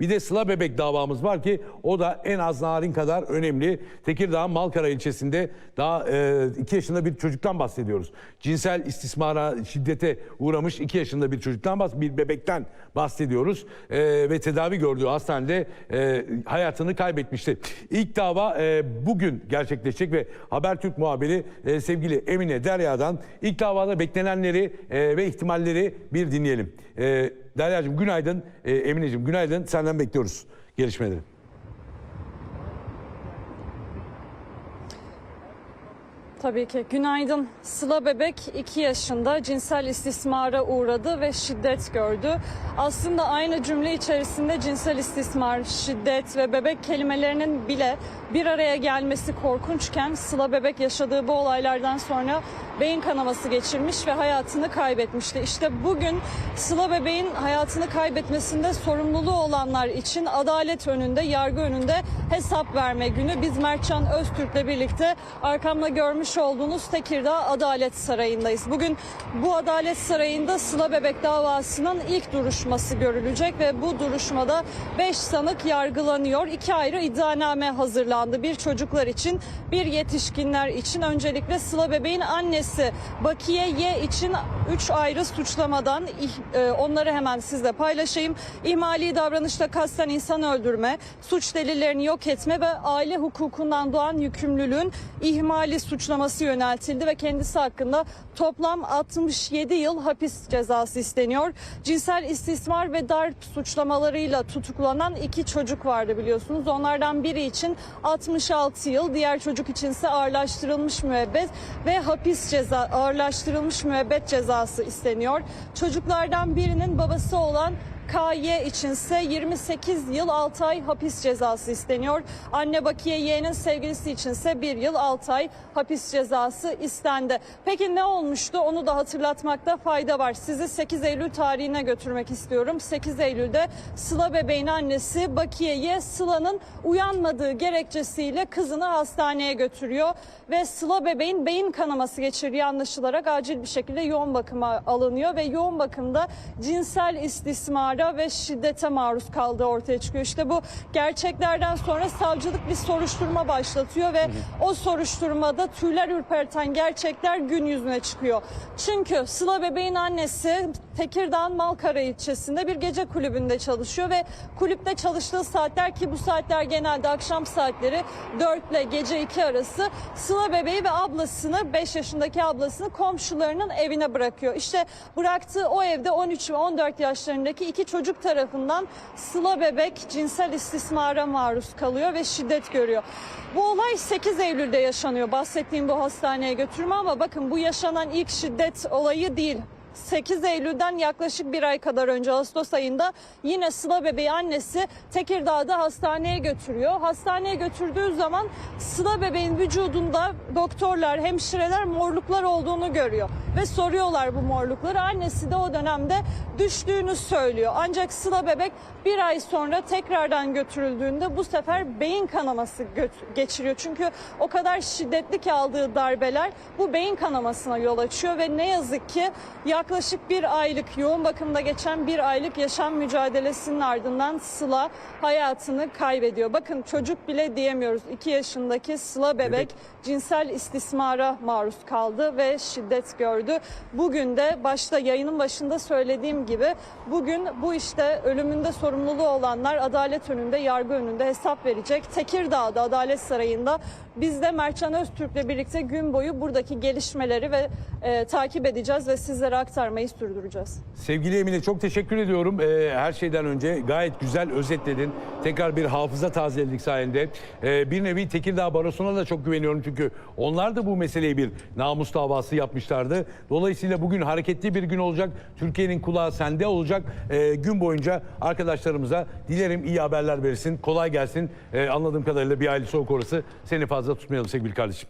Bir de Sıla Bebek davamız var ki o da en az narin kadar önemli. Tekirdağ Malkara ilçesinde daha 2 yaşında bir çocuktan bahsediyoruz. Cinsel istismara, şiddete uğramış 2 yaşında bir çocuktan. Bir bebekten bahsediyoruz. E, ve tedavi gördüğü hastanede e, hayatını kaybetmişti. İlk dava e, bugün gerçekleşecek ve Habertürk muhabiri e, sevgili Emine Derya'dan ilk davada beklenenleri e, ve ihtimalleri bir dinleyelim. E, Derya'cığım günaydın, e, Emine'cim günaydın. Senden bekliyoruz gelişmeleri. Tabii ki. Günaydın. Sıla Bebek 2 yaşında cinsel istismara uğradı ve şiddet gördü. Aslında aynı cümle içerisinde cinsel istismar, şiddet ve bebek kelimelerinin bile bir araya gelmesi korkunçken Sıla Bebek yaşadığı bu olaylardan sonra beyin kanaması geçirmiş ve hayatını kaybetmişti. İşte bugün Sıla Bebek'in hayatını kaybetmesinde sorumluluğu olanlar için adalet önünde, yargı önünde hesap verme günü. Biz Mertcan Öztürk'le birlikte arkamda görmüş olduğunuz Tekirdağ Adalet Sarayı'ndayız. Bugün bu Adalet Sarayı'nda Sıla Bebek davasının ilk duruşması görülecek ve bu duruşmada 5 sanık yargılanıyor. İki ayrı iddianame hazırlandı. Bir çocuklar için, bir yetişkinler için. Öncelikle Sıla Bebek'in annesi Bakiye Y için 3 ayrı suçlamadan e, onları hemen sizle paylaşayım. İhmali davranışta kasten insan öldürme, suç delillerini yok etme ve aile hukukundan doğan yükümlülüğün ihmali suçlaması yöneltildi ve kendisi hakkında toplam 67 yıl hapis cezası isteniyor. Cinsel istismar ve darp suçlamalarıyla tutuklanan iki çocuk vardı biliyorsunuz. Onlardan biri için 66 yıl, diğer çocuk içinse ağırlaştırılmış müebbet ve hapis ceza ağırlaştırılmış müebbet cezası isteniyor. Çocuklardan birinin babası olan KY içinse 28 yıl 6 ay hapis cezası isteniyor. Anne Bakiye Y'nin sevgilisi içinse 1 yıl 6 ay hapis cezası istendi. Peki ne olmuştu onu da hatırlatmakta fayda var. Sizi 8 Eylül tarihine götürmek istiyorum. 8 Eylül'de Sıla bebeğin annesi Bakiye Y Sıla'nın uyanmadığı gerekçesiyle kızını hastaneye götürüyor ve Sıla bebeğin beyin kanaması geçirdiği anlaşılarak acil bir şekilde yoğun bakıma alınıyor ve yoğun bakımda cinsel istismara ve şiddete maruz kaldığı ortaya çıkıyor. İşte bu gerçeklerden sonra savcılık bir soruşturma başlatıyor ve o soruşturmada tüyler ürperten gerçekler gün yüzüne çıkıyor. Çünkü Sıla bebeğin annesi Tekirdağ Malkara ilçesinde bir gece kulübünde çalışıyor ve kulüpte çalıştığı saatler ki bu saatler genelde akşam saatleri 4 ile gece 2 arası Sıla bebeği ve ablasını 5 yaşındaki ablasını komşularının evine bırakıyor. İşte bıraktığı o evde 13 ve 14 yaşlarındaki iki çocuk tarafından Sıla bebek cinsel istismara maruz kalıyor ve şiddet görüyor. Bu olay 8 Eylül'de yaşanıyor bahsettiğim bu hastaneye götürme ama bakın bu yaşanan ilk şiddet olayı değil. 8 Eylül'den yaklaşık bir ay kadar önce Ağustos ayında yine Sıla bebeği annesi Tekirdağ'da hastaneye götürüyor. Hastaneye götürdüğü zaman Sıla bebeğin vücudunda doktorlar, hemşireler morluklar olduğunu görüyor. Ve soruyorlar bu morlukları. Annesi de o dönemde düştüğünü söylüyor. Ancak Sıla bebek bir ay sonra tekrardan götürüldüğünde bu sefer beyin kanaması geçiriyor. Çünkü o kadar şiddetli ki aldığı darbeler bu beyin kanamasına yol açıyor ve ne yazık ki yaklaşık bir aylık yoğun bakımda geçen bir aylık yaşam mücadelesinin ardından Sıla hayatını kaybediyor. Bakın çocuk bile diyemiyoruz. 2 yaşındaki Sıla bebek Bebek. cinsel istismara maruz kaldı ve şiddet gördü. Bugün de başta yayının başında söylediğim gibi bugün bu işte ölümünde sorumluluğu olanlar adalet önünde, yargı önünde hesap verecek. Tekirdağ'da Adalet Sarayı'nda biz de Mertcan Öztürk'le birlikte gün boyu buradaki gelişmeleri ve e, takip edeceğiz ve sizlere aktarmayı sürdüreceğiz. Sevgili Emine çok teşekkür ediyorum. Ee, her şeyden önce gayet güzel özetledin. Tekrar bir hafıza tazeledik sayende. Ee, bir nevi Tekirdağ Barosu'na da çok güveniyorum çünkü onlar da bu meseleyi bir namus davası yapmışlardı. Dolayısıyla bugün hareketli bir gün olacak. Türkiye'nin kulağı sende olacak. Ee, gün boyunca arkadaşlarımıza dilerim iyi haberler verirsin. Kolay gelsin. Ee, anladığım kadarıyla bir aile soğuk orası. Seni fazla tutmayalım sevgili kardeşim.